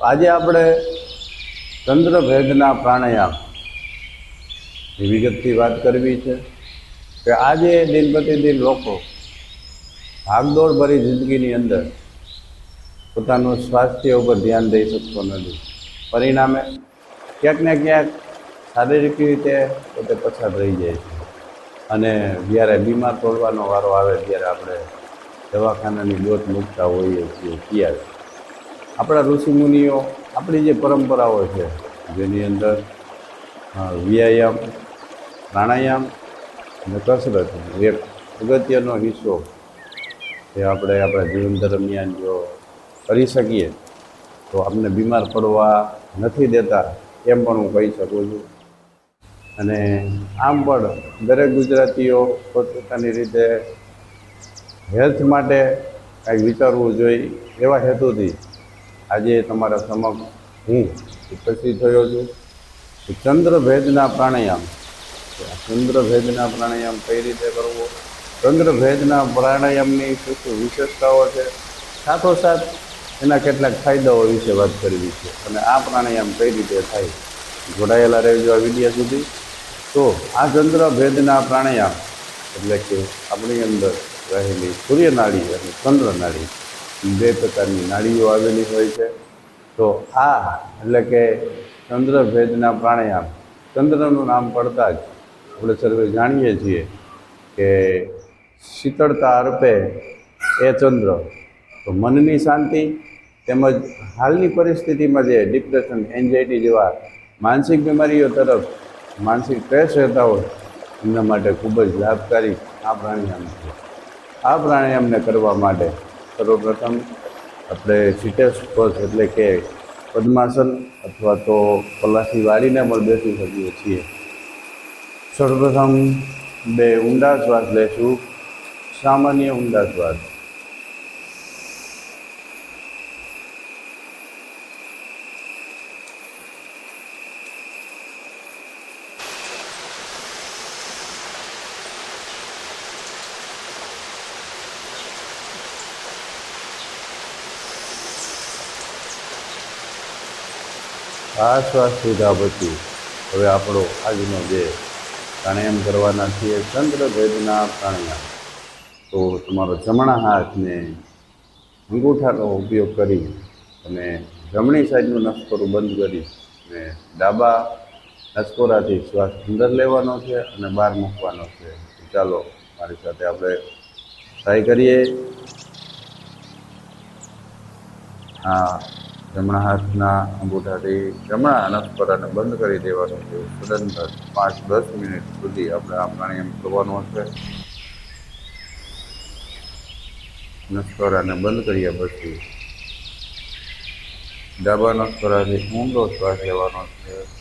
આજે આપણે તંત્રભેદના પ્રાણાયામ એ વિગતથી વાત કરવી છે કે આજે દિન પ્રતિદિન લોકો ભાગદોડ ભરી જિંદગીની અંદર પોતાનું સ્વાસ્થ્ય ઉપર ધ્યાન દઈ શકતો નથી. પરિણામે ક્યાંક ને ક્યાંક શારીરિક રીતે પોતે પછાત રહી જાય છે. અને જ્યારે બીમાર તોડવાનો વારો આવે ત્યારે આપણે દવાખાનાની ગોત મૂકતા હોઈએ છીએ ત્યારે આપણા ઋષિમુનિઓ, આપણી જે પરંપરાઓ છે, જેની અંદર વ્યાયામ, પ્રાણાયામ અને કસરત એક અગત્યનો હિસ્સો જે આપણે આપણા જીવન દરમિયાન જો કરી શકીએ, તો આપણે બીમાર પડવા નથી દેતા એમ પણ હું કહી શકું છું. અને આમ પણ દરેક ગુજરાતીઓ પોતપોતાની રીતે હેલ્થ માટે કાંઈક વિચારવું જોઈએ એવા હેતુથી આજે તમારા સમક્ષ હું ઉપસ્થિત થયો છું ચંદ્રભેદના પ્રાણાયામ. ચંદ્રભેદના પ્રાણાયામ કઈ રીતે કરવો? ચંદ્રભેદના પ્રાણાયામની શું શું વિશેષતાઓ છે? સાથોસાથ એના કેટલાક ફાયદાઓ વિશે વાત કરવી છે. અને આ પ્રાણાયામ કઈ રીતે થાય? જોડાયેલા રહેજો આ વિડીયા સુધી. તો આ ચંદ્રભેદના પ્રાણાયામ એટલે કે આપણી અંદર રહેલી સૂર્યનાળી અને ચંદ્રનાળી બે પ્રકારની નાળીઓ આવેલી હોય છે. તો આ એટલે કે ચંદ્રભેદના પ્રાણાયામ. ચંદ્રનું નામ પડતા જ આપણે સર્વે જાણીએ છીએ કે શીતળતા અર્પે એ ચંદ્ર. તો મનની શાંતિ તેમજ હાલની પરિસ્થિતિમાં જે ડિપ્રેશન, એન્ઝાયટી જેવા માનસિક બીમારીઓ તરફ માનસિક સ્ટ્રેસ રહેતા હોય, એમના માટે ખૂબ જ લાભકારી આ પ્રાણાયામ છે. આ પ્રાણાયામને કરવા માટે સર્વપ્રથમ આપણે સિટેસ્ટ પોઝ એટલે કે પદ્માસન અથવા તો પલ્લાથી વાળીને પણ બેસી શકીએ છીએ. સર્વપ્રથમ બે ઊંડા શ્વાસ લેશું. સામાન્ય ઊંડા શ્વાસ. આ શ્વાસ લીધા પછી હવે આપણો આજનો જે પ્રાણાયામ કરવાના છીએ ચંદ્રભેદના પ્રાણાયામ. તો તમારો જમણા હાથને અંગૂઠાનો ઉપયોગ કરી અને જમણી સાઈડનું નસકોરું બંધ કરી અને ડાબા નસકોરાથી શ્વાસ અંદર લેવાનો છે અને બહાર મૂકવાનો છે. ચાલો મારી સાથે આપણે ટ્રાય કરીએ. હા. જમણા હાથના અંગૂઠાથી જમણા નસકોરાને બંધ કરી દેવાનું છે. સદંતર પાંચ, દસ મિનિટ સુધી આપણે આ પ્રાણાયામ કરવાનો હશે. નસકોરાને બંધ કર્યા પછી ડાબા નસકોરાથી ઊંડો શ્વાસ લેવાનો છે.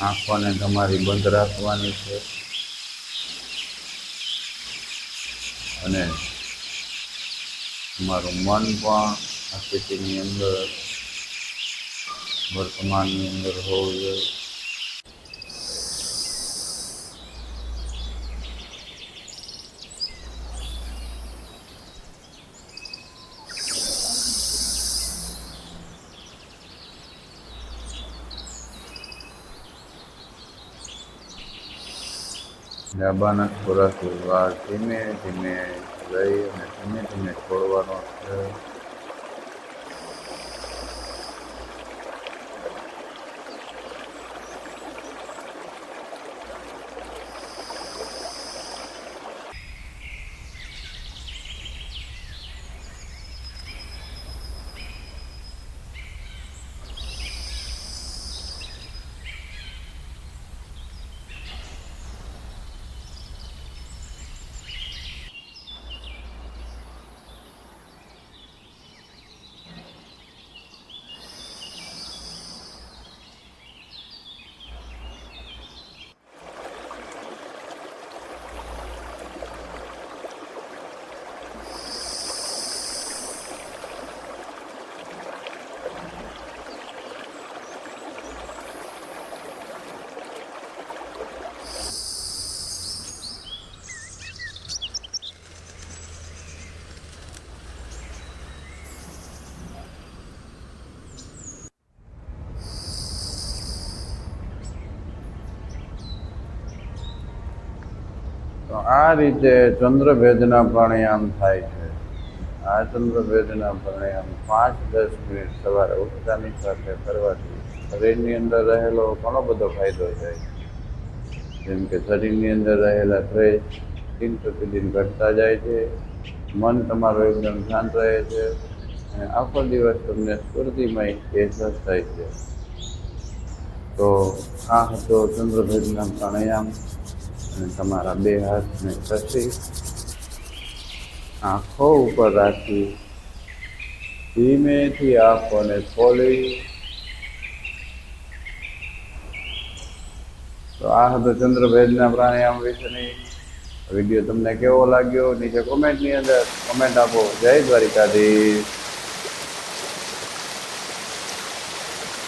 આંખોને તમારી બંધ રાખવાની છે. અને તમારું મન પણ આ સ્થિતિની અંદર, વર્તમાનની અંદર હોવું જોઈએ. ડાબાના ખોરાકથી વાર ધીમે ધીમે લઈ અને ધીમે ધીમે છોડવાનો છે. તો આ રીતે ચંદ્રભેદના પ્રાણાયામ થાય છે. આ ચંદ્રભેદના પ્રાણાયામ પાંચ દસ મિનિટ સવારે ઉઠતાની સાથે કરવાથી શરીરની અંદર રહેલો ઘણો બધો ફાયદો થાય જેમ કે શરીરની અંદર રહેલા ક્રેશ દિન પ્રતિદિન ઘટતા જાય છે. મન તમારું એકદમ શાંત રહે છે અને આખો દિવસ તમને સ્ફૂર્તિમય અહેસાસ થાય છે. તો આ હતો ચંદ્રભેદના પ્રાણાયામ. અને તમારા બે હાથને કસી આંખો ઉપર રાખી ધીમેથી આંખોને ખોલી. તો આ હતો ચંદ્રભેદના પ્રાણાયામ વિશેની વીડિયો તમને કેવો લાગ્યો? નીચે કોમેન્ટની અંદર કોમેન્ટ આપો. જય દ્વારિકાધીશ.